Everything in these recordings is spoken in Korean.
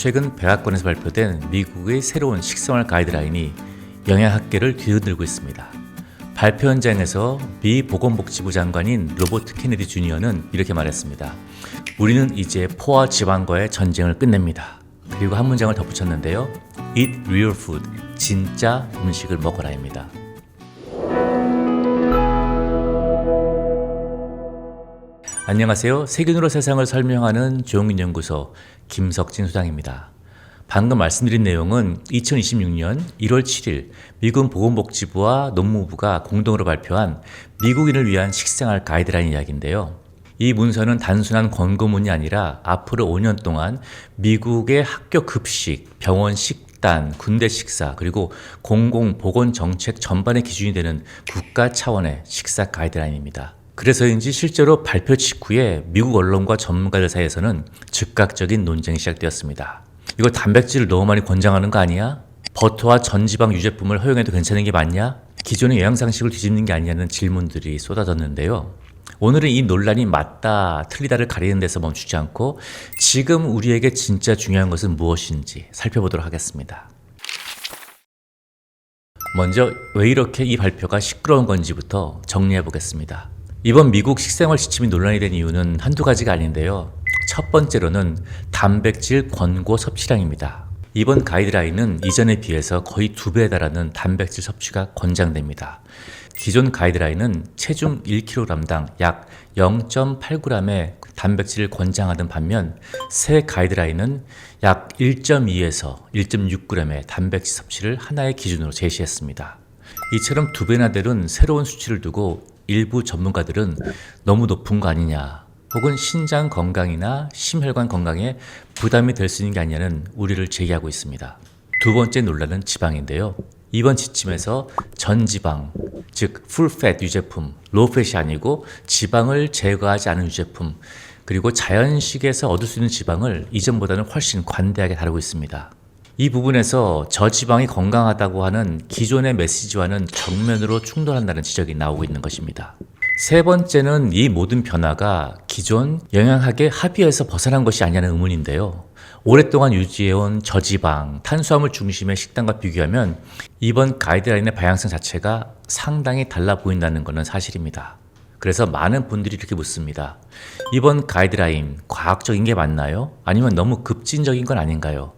최근 백악관에서 발표된 미국의 새로운 식생활 가이드라인이 영양학계를 뒤흔들고 있습니다. 발표 현장에서 미 보건복지부 장관인 로버트 케네디 주니어는 이렇게 말했습니다. 우리는 이제 포화 지방과의 전쟁을 끝냅니다. 그리고 한 문장을 덧붙였는데요. Eat real food. 진짜 음식을 먹어라입니다. 안녕하세요. 세균으로 세상을 설명하는 조용인 연구소 김석진 소장입니다. 방금 말씀드린 내용은 2026년 1월 7일 미국 보건복지부와 농무부가 공동으로 발표한 미국인을 위한 식생활 가이드라인 이야기인데요. 이 문서는 단순한 권고문이 아니라 앞으로 5년 동안 미국의 학교 급식, 병원 식단, 군대 식사, 그리고 공공보건 정책 전반의 기준이 되는 국가 차원의 식사 가이드라인입니다. 그래서인지 실제로 발표 직후에 미국 언론과 전문가들 사이에서는 즉각적인 논쟁이 시작되었습니다. 이거 단백질을 너무 많이 권장하는 거 아니야? 버터와 전지방 유제품을 허용해도 괜찮은 게 맞냐? 기존의 영양상식을 뒤집는 게 아니냐는 질문들이 쏟아졌는데요. 오늘은 이 논란이 맞다, 틀리다를 가리는 데서 멈추지 않고 지금 우리에게 진짜 중요한 것은 무엇인지 살펴보도록 하겠습니다. 먼저 왜 이렇게 이 발표가 시끄러운 건지부터 정리해 보겠습니다. 이번 미국 식생활 지침이 논란이 된 이유는 한두 가지가 아닌데요. 첫 번째로는 단백질 권고 섭취량입니다. 이번 가이드라인은 이전에 비해서 거의 두 배에 달하는 단백질 섭취가 권장됩니다. 기존 가이드라인은 체중 1kg당 약 0.8g의 단백질을 권장하던 반면 새 가이드라인은 약 1.2에서 1.6g의 단백질 섭취를 하나의 기준으로 제시했습니다. 이처럼 두 배나 되는 새로운 수치를 두고 일부 전문가들은 너무 높은 거 아니냐 혹은 신장 건강이나 심혈관 건강에 부담이 될 수 있는 게 아니냐는 우려를 제기하고 있습니다. 두 번째 논란은 지방인데요. 이번 지침에서 전지방, 즉 풀팻 유제품, 로우팻이 아니고 지방을 제거하지 않은 유제품, 그리고 자연식에서 얻을 수 있는 지방을 이전보다는 훨씬 관대하게 다루고 있습니다. 이 부분에서 저지방이 건강하다고 하는 기존의 메시지와는 정면으로 충돌한다는 지적이 나오고 있는 것입니다. 세 번째는 이 모든 변화가 기존 영양학의 합의에서 벗어난 것이 아니냐는 의문인데요. 오랫동안 유지해온 저지방, 탄수화물 중심의 식단과 비교하면 이번 가이드라인의 방향성 자체가 상당히 달라 보인다는 것은 사실입니다. 그래서 많은 분들이 이렇게 묻습니다. 이번 가이드라인 과학적인 게 맞나요? 아니면 너무 급진적인 건 아닌가요?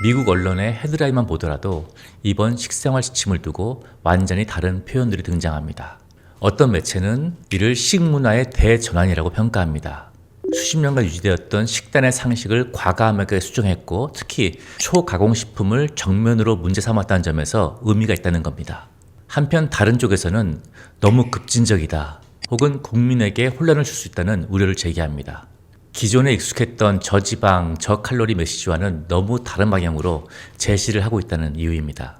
미국 언론의 헤드라인만 보더라도 이번 식생활 지침을 두고 완전히 다른 표현들이 등장합니다. 어떤 매체는 이를 식문화의 대전환이라고 평가합니다. 수십 년간 유지되었던 식단의 상식을 과감하게 수정했고 특히 초가공식품을 정면으로 문제 삼았다는 점에서 의미가 있다는 겁니다. 한편 다른 쪽에서는 너무 급진적이다 혹은 국민에게 혼란을 줄 수 있다는 우려를 제기합니다. 기존에 익숙했던 저지방, 저칼로리 메시지와는 너무 다른 방향으로 제시를 하고 있다는 이유입니다.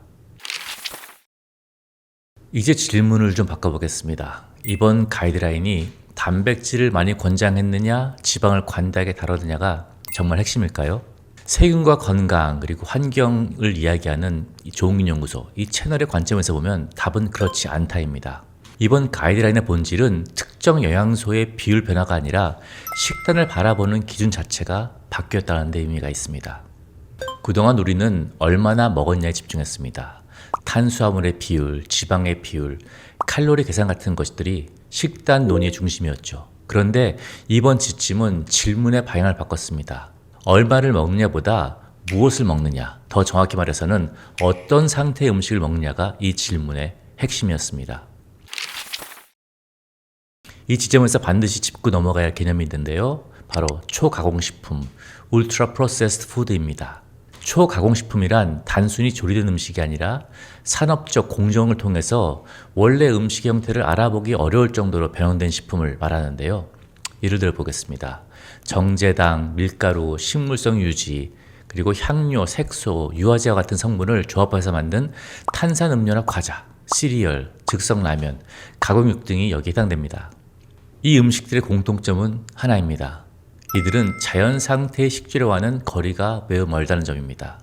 이제 질문을 좀 바꿔보겠습니다. 이번 가이드라인이 단백질을 많이 권장했느냐, 지방을 관대하게 다루느냐가 정말 핵심일까요? 세균과 건강 그리고 환경을 이야기하는 조홍인 연구소 이 채널의 관점에서 보면 답은 그렇지 않다입니다. 이번 가이드라인의 본질은 특정 영양소의 비율 변화가 아니라 식단을 바라보는 기준 자체가 바뀌었다는 데 의미가 있습니다. 그동안 우리는 얼마나 먹었냐에 집중했습니다. 탄수화물의 비율, 지방의 비율, 칼로리 계산 같은 것들이 식단 논의의 중심이었죠. 그런데 이번 지침은 질문의 방향을 바꿨습니다. 얼마를 먹느냐보다 무엇을 먹느냐, 더 정확히 말해서는 어떤 상태의 음식을 먹느냐가 이 질문의 핵심이었습니다. 이 지점에서 반드시 짚고 넘어가야 할 개념이 있는데요. 바로 초가공식품, 울트라 프로세스드 푸드입니다. 초가공식품이란 단순히 조리된 음식이 아니라 산업적 공정을 통해서 원래 음식 형태를 알아보기 어려울 정도로 변형된 식품을 말하는데요. 예를 들어 보겠습니다. 정제당, 밀가루, 식물성 유지, 그리고 향료, 색소, 유화제와 같은 성분을 조합해서 만든 탄산 음료나 과자, 시리얼, 즉석 라면, 가공육 등이 여기에 해당됩니다. 이 음식들의 공통점은 하나입니다. 이들은 자연 상태의 식재료와는 거리가 매우 멀다는 점입니다.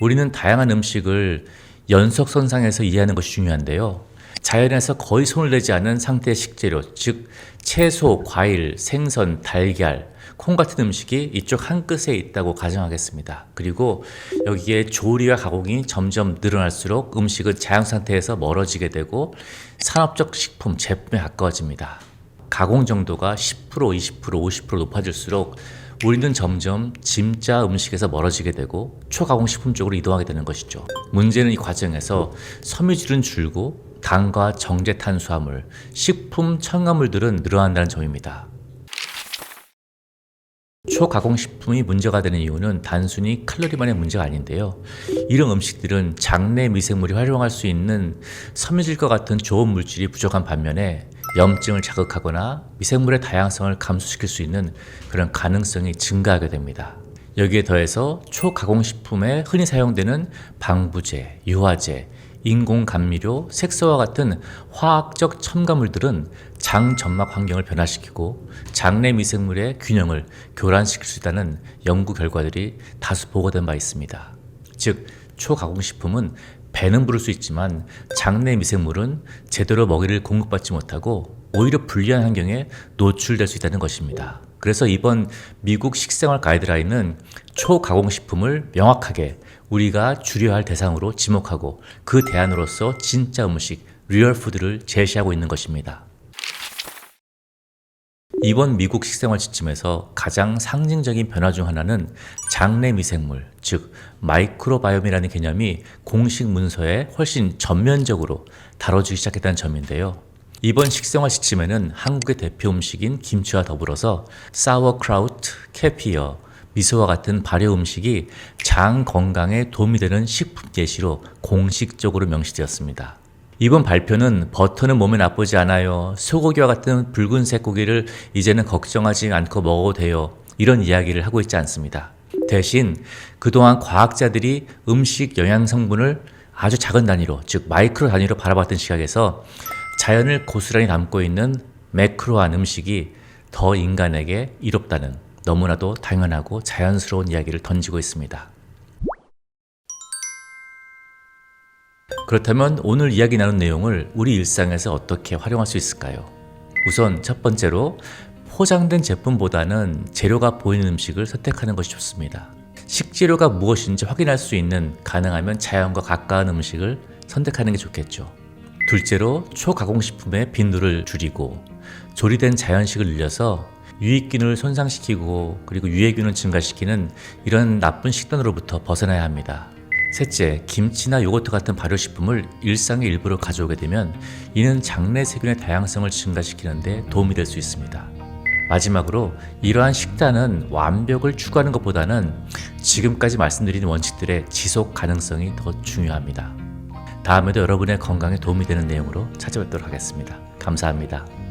우리는 다양한 음식을 연속선상에서 이해하는 것이 중요한데요. 자연에서 거의 손을 대지 않은 상태의 식재료, 즉 채소, 과일, 생선, 달걀, 콩 같은 음식이 이쪽 한 끝에 있다고 가정하겠습니다. 그리고 여기에 조리와 가공이 점점 늘어날수록 음식은 자양 상태에서 멀어지게 되고 산업적 식품 제품에 가까워집니다. 가공 정도가 10%, 20%, 50% 높아질수록 우리는 점점 진짜 음식에서 멀어지게 되고 초가공 식품 쪽으로 이동하게 되는 것이죠. 문제는 이 과정에서 섬유질은 줄고 당과 정제 탄수화물, 식품 첨가물들은 늘어난다는 점입니다. 초가공 식품이 문제가 되는 이유는 단순히 칼로리만의 문제가 아닌데요. 이런 음식들은 장내 미생물이 활용할 수 있는 섬유질과 같은 좋은 물질이 부족한 반면에 염증을 자극하거나 미생물의 다양성을 감소시킬 수 있는 그런 가능성이 증가하게 됩니다. 여기에 더해서 초가공식품에 흔히 사용되는 방부제, 유화제, 인공 감미료, 색소와 같은 화학적 첨가물들은 장 점막 환경을 변화시키고 장내 미생물의 균형을 교란시킬 수 있다는 연구 결과들이 다수 보고된 바 있습니다. 즉, 초가공식품은 배는 부를 수 있지만 장내 미생물은 제대로 먹이를 공급받지 못하고 오히려 불리한 환경에 노출될 수 있다는 것입니다. 그래서 이번 미국 식생활 가이드라인은 초가공식품을 명확하게 우리가 줄여야 할 대상으로 지목하고 그 대안으로서 진짜 음식, 리얼 푸드를 제시하고 있는 것입니다. 이번 미국 식생활 지침에서 가장 상징적인 변화 중 하나는 장내 미생물, 즉 마이크로바이옴이라는 개념이 공식 문서에 훨씬 전면적으로 다뤄지기 시작했다는 점인데요. 이번 식생활 지침에는 한국의 대표 음식인 김치와 더불어서 사워크라우트, 캐피어, 미소와 같은 발효 음식이 장 건강에 도움이 되는 식품 예시로 공식적으로 명시되었습니다. 이번 발표는 버터는 몸에 나쁘지 않아요. 소고기와 같은 붉은색 고기를 이제는 걱정하지 않고 먹어도 돼요. 이런 이야기를 하고 있지 않습니다. 대신 그동안 과학자들이 음식 영양 성분을 아주 작은 단위로, 즉 마이크로 단위로 바라봤던 시각에서 자연을 고스란히 담고 있는 매크로한 음식이 더 인간에게 이롭다는 너무나도 당연하고 자연스러운 이야기를 던지고 있습니다. 그렇다면 오늘 이야기 나눈 내용을 우리 일상에서 어떻게 활용할 수 있을까요? 우선 첫 번째로 포장된 제품보다는 재료가 보이는 음식을 선택하는 것이 좋습니다. 식재료가 무엇인지 확인할 수 있는 가능하면 자연과 가까운 음식을 선택하는 게 좋겠죠. 둘째로 초가공식품의 빈도를 줄이고 조리된 자연식을 늘려서 유익균을 손상시키고 그리고 유해균을 증가시키는 이런 나쁜 식단으로부터 벗어나야 합니다. 셋째, 김치나 요거트 같은 발효식품을 일상의 일부로 가져오게 되면 이는 장내 세균의 다양성을 증가시키는데 도움이 될 수 있습니다. 마지막으로 이러한 식단은 완벽을 추구하는 것보다는 지금까지 말씀드린 원칙들의 지속 가능성이 더 중요합니다. 다음에도 여러분의 건강에 도움이 되는 내용으로 찾아뵙도록 하겠습니다. 감사합니다.